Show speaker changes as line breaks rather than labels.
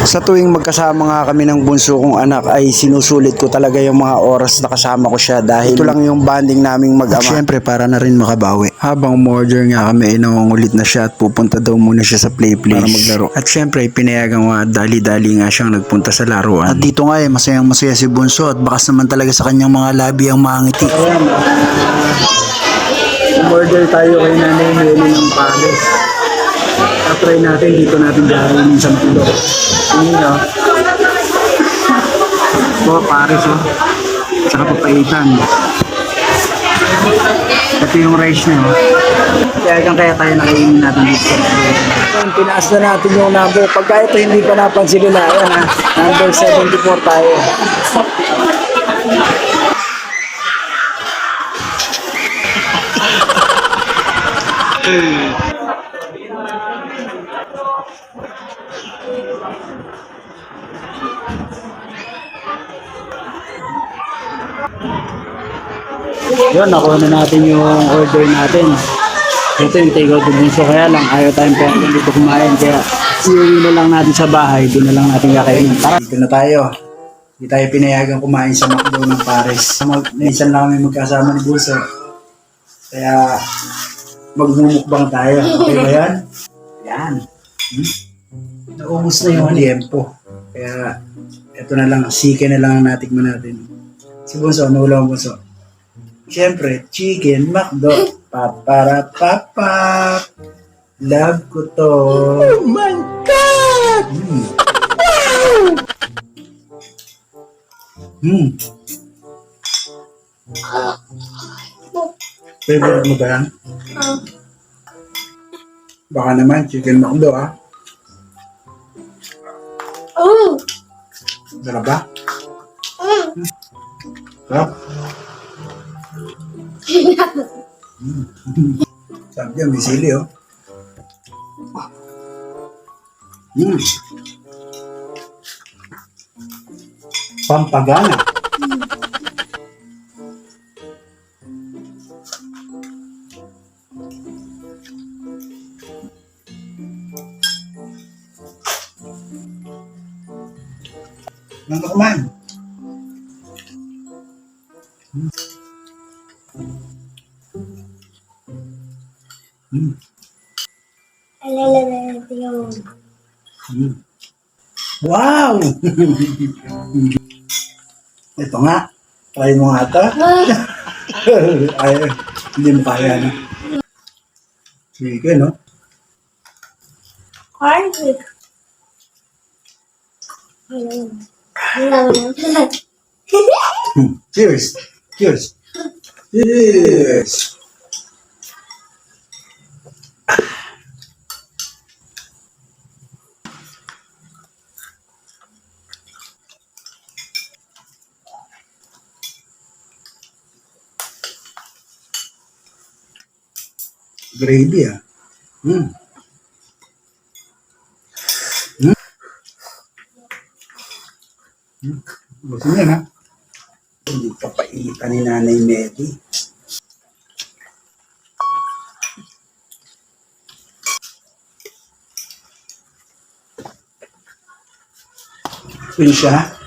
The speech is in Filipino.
Sa tuwing magkasama nga kami ng bunso kong anak ay sinusulit ko talaga yung mga oras na kasama ko siya dahil ito lang yung bonding naming mag-ama. Siyempre para na rin makabawi. Habang umorder nga kami ay nangungulit na siya at pupunta daw muna siya sa play place para maglaro. At siyempre pinayagan nga dali-dali nga siyang nagpunta sa laruan. At dito nga eh masayang masaya si bunso at bakas naman talaga sa kanyang mga labi ang mangiti. Umorder tayo kay Nanay Meli ng Paris. Try natin dito natin gawin sa Makdo. Yun yun. Ito, Paris oh. Tsaka papaitan. Ito yung rice niya oh. Kaya hanggang kaya tayo nakainin natin dito. Ayan, Tinaas na natin yung number. Pagka ito hindi pa napansin nila, ayan ha. Number 74 tayo. Yun, nakuha na natin yung order natin. Ito yung take out bunso kaya lang ayaw tayong pera dito kumain kaya iuwi na lang natin sa bahay, doon na lang natin kakainin. Tara, dito na tayo. Hindi tayo pinayagan kumain sa McDo ng Paris. Minsan lang kami magkasama ni Bunso. Kaya magmumukbang tayo. Okay ba yan? Yan. Hmm? Naubos na yung liempo. Kaya ito na lang, sike na lang ang natikman natin. Si Bunso, ano ulam ang Bunso? Siyempre, chicken McDo. Papara papa. Love ko to. Oh my God! Mm. Mm. Favorite mo ba yan? Baka naman, chicken McDo ah.
Oh,
Sarap ba? Hmm. Sarap? Sarap yan, may sili oh. Mm. Pampagana. Nang kumain. Mm.
alala na natin yung.
Wow! Ito nga. Try mo nga ito. Ay, hindi mo kaya na. Sige, no?
corn with Ayun.
Cheers! Cheers! Cheers! Gravy ah. Mm. Mm. Gusto niya na. Hindi pa painitan ni Nanay Medi. Yun siya.